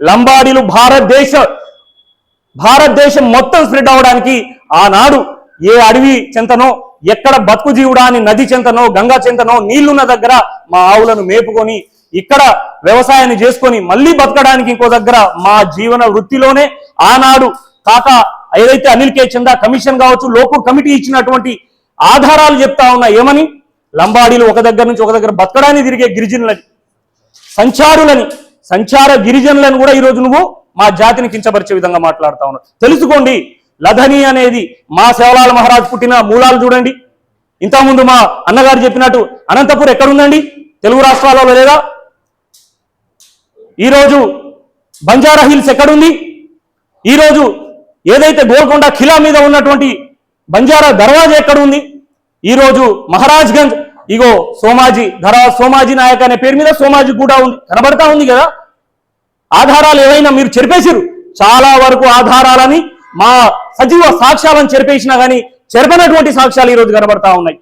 లంబాడీలు భారతదేశ భారతదేశం మొత్తం స్ప్రెడ్ అవడానికి ఆనాడు ఏ అడవి చెంతనో ఎక్కడ బతుకు జీవుడా అని నది చెంతనో గంగా చెంతనో నీళ్ళున్న దగ్గర మా ఆవులను మేపుకొని ఇక్కడ వ్యవసాయాన్ని చేసుకొని మళ్ళీ బతకడానికి ఇంకో దగ్గర మా జీవన వృత్తిలోనే ఆనాడు కాక ఏదైతే అనిల్ కే చందా కమిషన్ కావచ్చు లోకో కమిటీ ఇచ్చినటువంటి ఆధారాలు చెప్తా ఉన్నా ఏమని? లంబాడీలు ఒక దగ్గర నుంచి ఒక దగ్గర బతకడానికి తిరిగే గిరిజనులని సంచారులని సంచార గిరిజనులను కూడా ఈరోజు నువ్వు మా జాతిని కించపరిచే విధంగా మాట్లాడుతా ఉన్నావు. తెలుసుకోండి లధని అనేది మా సేవలాల మహారాజ్ పుట్టిన మూలాలు చూడండి. ఇంతకుముందు మా అన్నగారు చెప్పినట్టు అనంతపూర్ ఎక్కడుందండి? తెలుగు రాష్ట్రాలలో లేదా? ఈరోజు బంజారా హిల్స్ ఎక్కడుంది? ఈరోజు ఏదైతే గోల్కొండ ఖిలా మీద ఉన్నటువంటి బంజారా దర్వాజా ఎక్కడ ఉంది ఈరోజు మహారాజ్గంజ్ ఇగో సోమాజీ ధరా సోమాజీ నాయక్ అనే పేరు మీద సోమాజీ కూడా ఉంది. కనబడతా ఉంది కదా? ఆధారాలు ఏవైనా మీరు చెరిపేసిరు చాలా వరకు ఆధారాలని మా సజీవ సాక్ష్యాలను చెరిపేసినా కానీ చెరపనటువంటి సాక్ష్యాలు ఈరోజు కనబడతా ఉన్నాయి.